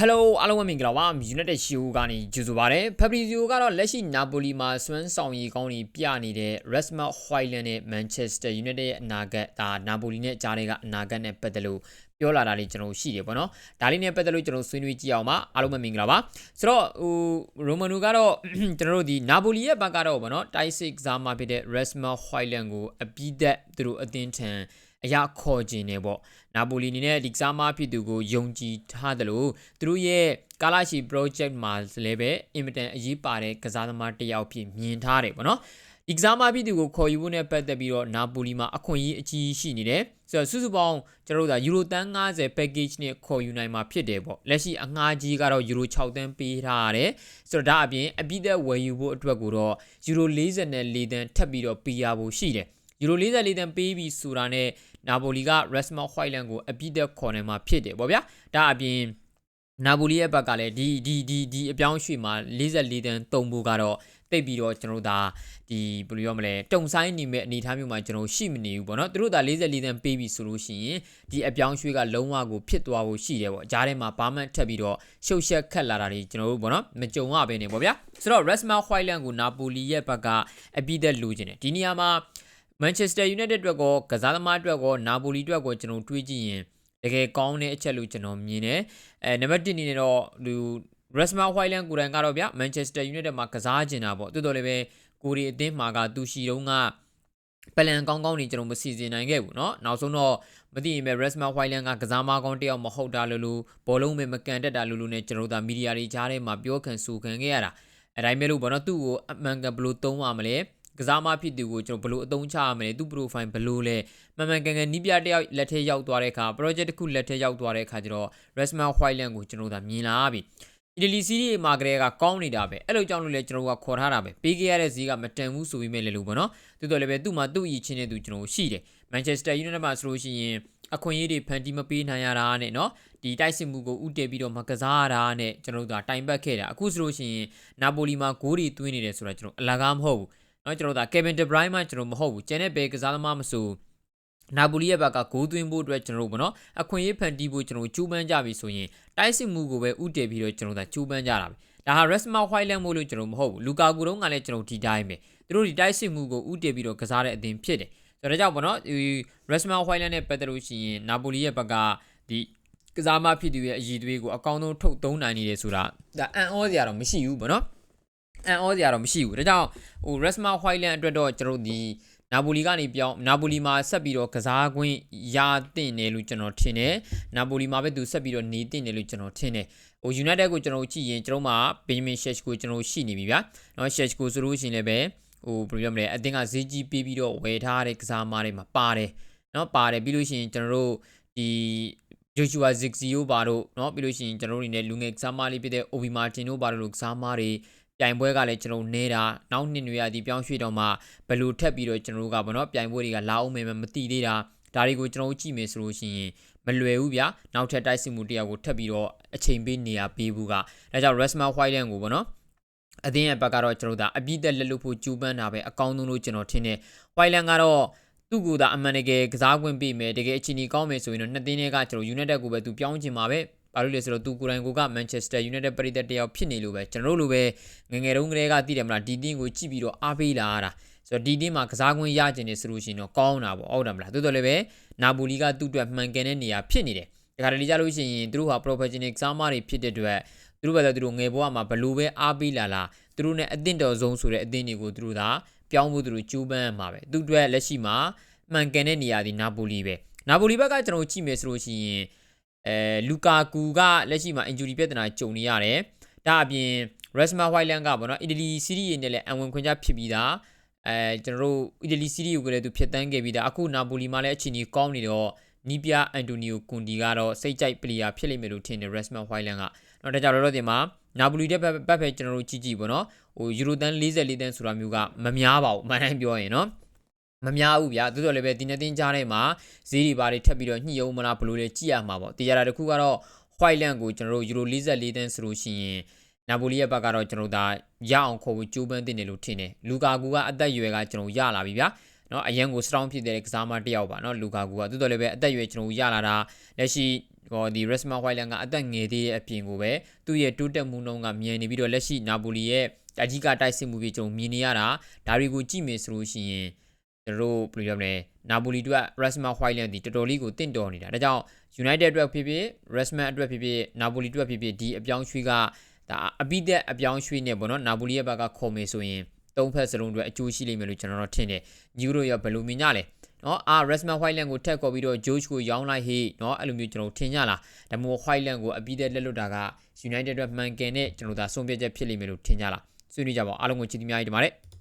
Hello အားလုံးပဲမင်္ဂလာပါ United Show ကနေကြိုဆိုပါရစေ Fabrizio ကတော့လက်ရှိ Napoli မှာစွမ်းဆောင်ရည်ကောင်းတွေပြနေတဲ့ Rasmus Højlund နဲ့ Manchester United ရဲ့အနာဂတ်ဒါ Napoli နဲ့ကြားထဲကအနာဂတ်နဲ့ပတ်သက်လို့ပြောလာတာလေးကျွန်တော်ရှိတယ်ပေါ့နော်ဒါလေးနဲ့ပတ်သက်လို့ကျွန်တော်ဆွေးနွေးကြည့်အောင်ပါအားလုံးပဲမင်္ဂလာပါဆိုတော့ဟို Romano ကတော့ကျွန်တော်တို့ဒီ Napoli ရဲ့ဘက်ကတော့ပေါ့နော် Type 6ကစားမှာဖြစ်တဲ့ Rasmus Højlund ကိုအပြီးသက်သူတို့အသင်းထံ အရာခေါ်ခြင်းနေပေါ့နာပိုလီအနေနဲ့ဒီကစားမဖြစ်သူကိုယုံကြည်ထားတယ်လို့သူတို့ရဲ့ကာလာရှိ project မှာလည်းပဲအင်မတန်အရေးပါတဲ့ကစားသမားတစ်ယောက်ဖြစ်မြင်ထားတယ်ပေါ့နော်ဒီကစားမဖြစ်သူကိုခေါ်ယူဖို့နဲ့ပတ်သက်ပြီးတော့နာပိုလီမှာအခွင့်အရေးအကြီးရှိနေတယ်ဆိုတော့စုစုပေါင်းကျွန်တော်တို့ကယူရိုတန်း90 package နဲ့ခေါ်ယူနိုင်မှာဖြစ်တယ်ပေါ့လက်ရှိအငှားကြီးကတော့ယူရို6တန်းပေးထားရတယ်ဆိုတော့ဒါအပြင်အပိသက်ဝယ်ယူဖို့အတွက်ကိုတော့ယူရို44တန်းထပ်ပြီးတော့ပေးရဖို့ရှိတယ် ယူရို44တန်းပေးပြီးဆိုတာနဲ့နာပိုလီက Rasmus Højlund ကိုအပြည့်သက်ခေါ်နိုင်မှာဖြစ်တယ်ပေါ့ဗျာဒါအပြင်နာပိုလီရဲ့ဘက်ကလည်းဒီဒီဒီဒီအပြောင်းရွှေ့မှာ44တန်းတုံဖို့ကတော့တိတ်ပြီးတော့ကျွန်တော်တို့ဒါဒီဘယ်လိုပြောမလဲတုံဆိုင်နေမဲ့အနေအထားမျိုးမှာကျွန်တော်ရှိမနေဘူးပေါ့နော်သူတို့ဒါ44တန်းပေးပြီဆိုလို့ရှိရင်ဒီအပြောင်းရွှေ့ကလုံးဝကိုဖြစ်သွားဖို့ရှိတယ်ပေါ့အကြားထဲမှာဘာမှထပ်ပြီးတော့ရှုပ်ရှက်ခတ်လာတာတွေကျွန်တော်တို့ပေါ့နော်မကြုံရဘဲနေပေါ့ဗျာဆိုတော့ Rasmus Højlund ကိုနာပိုလီရဲ့ဘက်ကအပြည့်သက်လိုချင်တယ်ဒီနေရာမှာ Manchester United အတွက်ကောကစားသမားအတွက်ကောနာပိုလီအတွက်ကောကျွန်တော်တွေးကြည့်ရင်တကယ်ကောင်းတဲ့အချက်လို့ကျွန်တော်မြင်တယ်အဲနံပါတ်1အနေနဲ့တော့လူ Rasmus Højlund ကိုယ်တိုင်ကတော့ဗျ Manchester United မှာကစားကျင်တာပေါ့တော်တော်လေးပဲကိုရီအသင်းမှာကသူရှိတုန်းကပလန်ကောင်းကောင်းနေကျွန်တော်မစီစဉ်နိုင်ခဲ့ဘူးเนาะနောက်ဆုံးတော့မသိရင်ပဲ Rasmus Højlund ကကစားမကောင်းတယောက်မဟုတ်တာလို့လို့ဘောလုံးပဲမကန်တက်တာလို့လို့ ਨੇ ကျွန်တော်တို့ဒါမီဒီယာတွေကြားထဲမှာပြောခံဆိုခံခဲ့ရတာအဲဒါမျိုးလို့ဘောနော်သူ့ကိုအမှန်ကန်ဘလို့သုံးရမလဲ ကစားမဖြစ်သူကိုကျွန်တော်ဘယ်လိုအသုံးချရမလဲသူ့ profile ဘယ်လိုလဲမှန်မှန်ကန်ကန်နီးပြတယောက်လက်ထဲရောက်သွားတဲ့အခါ project တစ်ခုလက်ထဲရောက်သွားတဲ့အခါကျတော့ Rasmus Højlund ကိုကျွန်တော်တို့မြင်လာပြီအီတလီစီးရီးမှာကလေးကကောင်းနေတာပဲအဲ့လိုကြောင့်လို့လေကျွန်တော်ကခေါ်ထားတာပဲပေးခဲ့ရတဲ့ဈေးကမတန်ဘူးဆိုပြီးမဲ့လေလို့ပေါ့နော်တိုးတော်လည်းပဲသူ့မှာသူ့အီချင်းတဲ့သူကျွန်တော်ရှိတယ် Manchester United မှာဆိုလို့ရှိရင်အခွင့်အရေးတွေဖန်တီးမပေးနိုင်ရတာနဲ့เนาะဒီတိုက်စစ်မှုကိုဥတည်ပြီးတော့မကစားရတာနဲ့ကျွန်တော်တို့ကတိုင်ပတ်ခဲ့တာအခုဆိုလို့ရှိရင်နာပိုလီမှာဂိုးတွေသွင်းနေတယ်ဆိုတာကျွန်တော်အလကားမဟုတ်ဘူး နော်ကျွန်တော်ဒါ Kevin De Bruyne မှကျွန်တော်မဟုတ်ဘူးကျန်တဲ့ဘယ်ကစားသမားမဆိုနာပိုလီရဲ့ဘက်ကဂိုးသွင်းဖို့အတွက်ကျွန်တော်တို့ဗောနော်အခွင့်အရေးဖန်တီးဖို့ကျွန်တော်ကြိုးပမ်းကြပြီဆိုရင်တိုက်စစ်မှုကိုပဲဥတည်ပြီးတော့ကျွန်တော်ဒါကြိုးပမ်းကြတာပဲဒါဟာ Resma Whiteland မို့လို့ကျွန်တော်မဟုတ်ဘူးလူကာကူတုံးကလည်းကျွန်တော်ဒီတိုင်းပဲသူတို့ဒီတိုက်စစ်မှုကိုဥတည်ပြီးတော့ကစားတဲ့အသင်းဖြစ်တယ်ဆိုတော့ဒါကြောင့်ဗောနော်ဒီ Resma Whiteland နဲ့ပတ်သက်လို့ရှိရင်နာပိုလီရဲ့ဘက်ကဒီကစားမဖြစ်သူရဲ့အည်သွေးကိုအကောင်းဆုံးထုတ်သုံးနိုင်နေတယ်ဆိုတာဒါအံ့ဩစရာတော့မရှိဘူးဗောနော် အန်ဩစရာတော့မရှိဘူးဒါကြောင့်ဟို Rasmus Højlund အတွက်တော့ကျွန်တော်ဒီနာပိုလီကနေပြောင်းနာပိုလီမှာဆက်ပြီးတော့ကစားခွင့်ရတင်တယ်လို့ကျွန်တော်ထင်တယ်နာပိုလီမှာပဲသူဆက်ပြီးတော့နေတင်တယ်လို့ကျွန်တော်ထင်တယ်ဟို United ကိုကျွန်တော်ကြည့်ရင်ကျွန်တော်မှာ Benjamin Sheshko ကျွန်တော်ရှိနေပြီဗျာเนาะ Sheshko ဆိုလို့ရှိရင်လည်းပဲဟိုဘယ်လိုပြောမလဲအတင်းကဈေးကြီးပေးပြီးတော့ဝယ်ထားတဲ့ကစားမားတွေမှာပါတယ်เนาะပါတယ်ပြီးလို့ရှိရင်ကျွန်တော်တို့ဒီ Joshua Zigzio ပါတို့เนาะပြီးလို့ရှိရင်ကျွန်တော်တို့နေလူငယ်ကစားမားလေးဖြစ်တဲ့ Obi Martin တို့ပါတို့လို့ကစားမားတွေ ပြိုင်ပွဲကလည်းကျွန်တော်နေတာနောက်နှစ်တွေရဒီပြောင်းရွှေ့တော့မှဘယ်လိုထက်ပြီးတော့ကျွန်တော်တို့ကဗောနော်ပြိုင်ပွဲတွေကလာအောင်မယ်မသိသေးတာဒါတွေကိုကျွန်တော်တို့ကြည့်မယ်ဆိုလို့ရှိရင်မလွယ်ဘူးဗျာနောက်ထပ်တိုက်စစ်မှုတရားကိုထပ်ပြီးတော့အချိန်ပေးနေရပေးဘူးကဒါကြောင့် Rasmus Højlund ကိုဗောနော်အသင်းရဲ့ဘက်ကတော့ကျွန်တော်တို့ဒါအပြည့်သက်လက်လွတ်ဖို့ကြိုးပမ်းတာပဲအကောင်းဆုံးလို့ကျွန်တော်ထင်တယ်။ Højlund ကတော့သူ့ကိုသာအမှန်တကယ်ကစားခွင့်ပေးမယ်တကယ်အချိန်ကြီးကောင်းမယ်ဆိုရင်တော့နှစ်သင်းတွေကကျွန်တော် United ကိုပဲသူပြောင်းချင်မှာပဲ ဘာလို့လဲဆိုတော့သူကိုယ်တိုင်ကိုက Manchester United ပရိသတ်တယောက်ဖြစ်နေလို့ပဲကျွန်တော်တို့လိုပဲငငယ်တုန်းကတည်းကတည်တယ်မလားဒီတင်းကိုကြည့်ပြီးတော့အားပေးလာတာဆိုတော့ဒီတင်းမှာကစားခွင့်ရကျင်နေဆိုလို့ရှိရင်တော့ကောင်းတာပေါ့ဟုတ်တယ်မလားတိုးတော်လည်းပဲနာပိုလီကသူ့အတွက်မှန်ကန်တဲ့နေရာဖြစ်နေတယ်ဒါကြလေကြလို့ရှိရင်သူတို့ဟာ professional ကစားမတွေဖြစ်တဲ့အတွက်သူတို့ပဲသူတို့ငယ်ဘဝမှာဘလို့ပဲအားပေးလာလာသူတို့ ਨੇ အသင့်တော်ဆုံးဆိုတဲ့အသင်းတွေကိုသူတို့သာပြောင်းဖို့သူတို့ကြိုးပမ်းမှာပဲသူတို့လက်ရှိမှာမှန်ကန်တဲ့နေရာဒီနာပိုလီပဲနာပိုလီဘက်ကကျွန်တော်ကြည့်မယ်ဆိုလို့ရှိရင် အဲလူကာကူကလက်ရှိမှာ injury ပြဿနာကြုံနေရတယ်။ဒါအပြင် Rasmus Højlund ကပေါ့နော်အီတလီစီးရီးနဲ့လည်းအဝင်ခွင့်ချဖြစ်ပြီးသားအဲကျွန်တော်တို့အီတလီစီးရီးကိုလည်းသူဖြစ်တန်းခဲ့ပြီးသားအခုနာပိုလီမှာလည်းအချိန်ကြီးကောင်းနေတော့နီးပြအန်တိုနီယိုကွန်ဒီကတော့စိတ်ကြိုက်ပလီယာဖြစ်လိမ့်မယ်လို့ထင်တယ် Rasmus Højlund ကတော့ဒါကြောင့်တော့ဒီမှာနာပိုလီတဲ့ဘက်ဖက်ကျွန်တော်တို့ကြည့်ကြည့်ပေါ့နော်ဟိုယူရိုတန်း44တန်းဆိုတာမျိုးကမများပါဘူးအမှန်တမ်းပြောရင်နော် မများဘူးဗျာသို့တော်လည်းပဲဒီနေ့တင်းကြားထဲမှာဈေးတွေဘာတွေထပ်ပြီးတော့ညှိအောင်မလားဘလို့လဲကြည့်ရမှာပေါ့တရားတာတစ်ခုကတော့ white land ကိုကျွန်တော်တို့ယူရို44တန်းဆိုလို့ရှိရင်နာပိုလီရဲ့ဘက်ကတော့ကျွန်တော်ဒါရအောင်ခေါ်ဖို့ကြိုးပမ်းတင်တယ်လို့ထင်တယ်လူကာကူကအသက်အရွယ်ကကျွန်တော်ရလာပြီဗျာနော်အရန်ကိုစတောင်းဖြစ်တဲ့ကစားမတစ်ယောက်ပါနော်လူကာကူကသို့တော်လည်းပဲအသက်အရွယ်ကျွန်တော်ရလာတာလက်ရှိဟောဒီ Resma Whiteland ကအသက်ငယ်သေးတဲ့အပြင်ကိုပဲသူ့ရဲ့တိုးတက်မှုနှုန်းကမြန်နေပြီးတော့လက်ရှိနာပိုလီရဲ့အကြီးကတိုက်စစ်မှုပြီးကျွန်တော်မြင်နေရတာဒါတွေကိုကြည့်မယ်ဆိုလို့ရှိရင် ကျွန်တော်တို့ဘယ်လိုပြောမလဲနာပိုလီတို့က Rasmus Hojlund ဒီတော်တော်လေးကိုတင့်တော်နေတာဒါကြောင့် United အတွက်ဖြစ်ဖြစ် Rasmus အတွက်ဖြစ်ဖြစ်နာပိုလီအတွက်ဖြစ်ဖြစ်ဒီအပြောင်းရွှေ့ကဒါအပိသက်အပြောင်းရွှေ့နေပေါ့နော်နာပိုလီရဲ့ဘက်ကခေါ်မယ်ဆိုရင်သုံးဖက်စလုံးတွေအကျိုးရှိလိမ့်မယ်လို့ကျွန်တော်တို့ထင်တယ်ညီတို့ရောဘယ်လိုမြင်ကြလဲနော်အာ Rasmus Hojlund ကိုထက်ခေါ်ပြီးတော့ George ကိုရောင်းလိုက်ဟေ့နော်အဲ့လိုမျိုးကျွန်တော်ထင်ကြလားဒါမှမဟုတ် Hojlund ကိုအပိသက်လက်လွတ်တာက United အတွက်မှန်ကန်တဲ့ကျွန်တော်ဒါဆုံးဖြတ်ချက်ဖြစ်လိမ့်မယ်လို့ထင်ကြလားဆွေးနွေးကြပါဦးအားလုံးကိုချစ်သမျှကြီးတင်ပါတယ်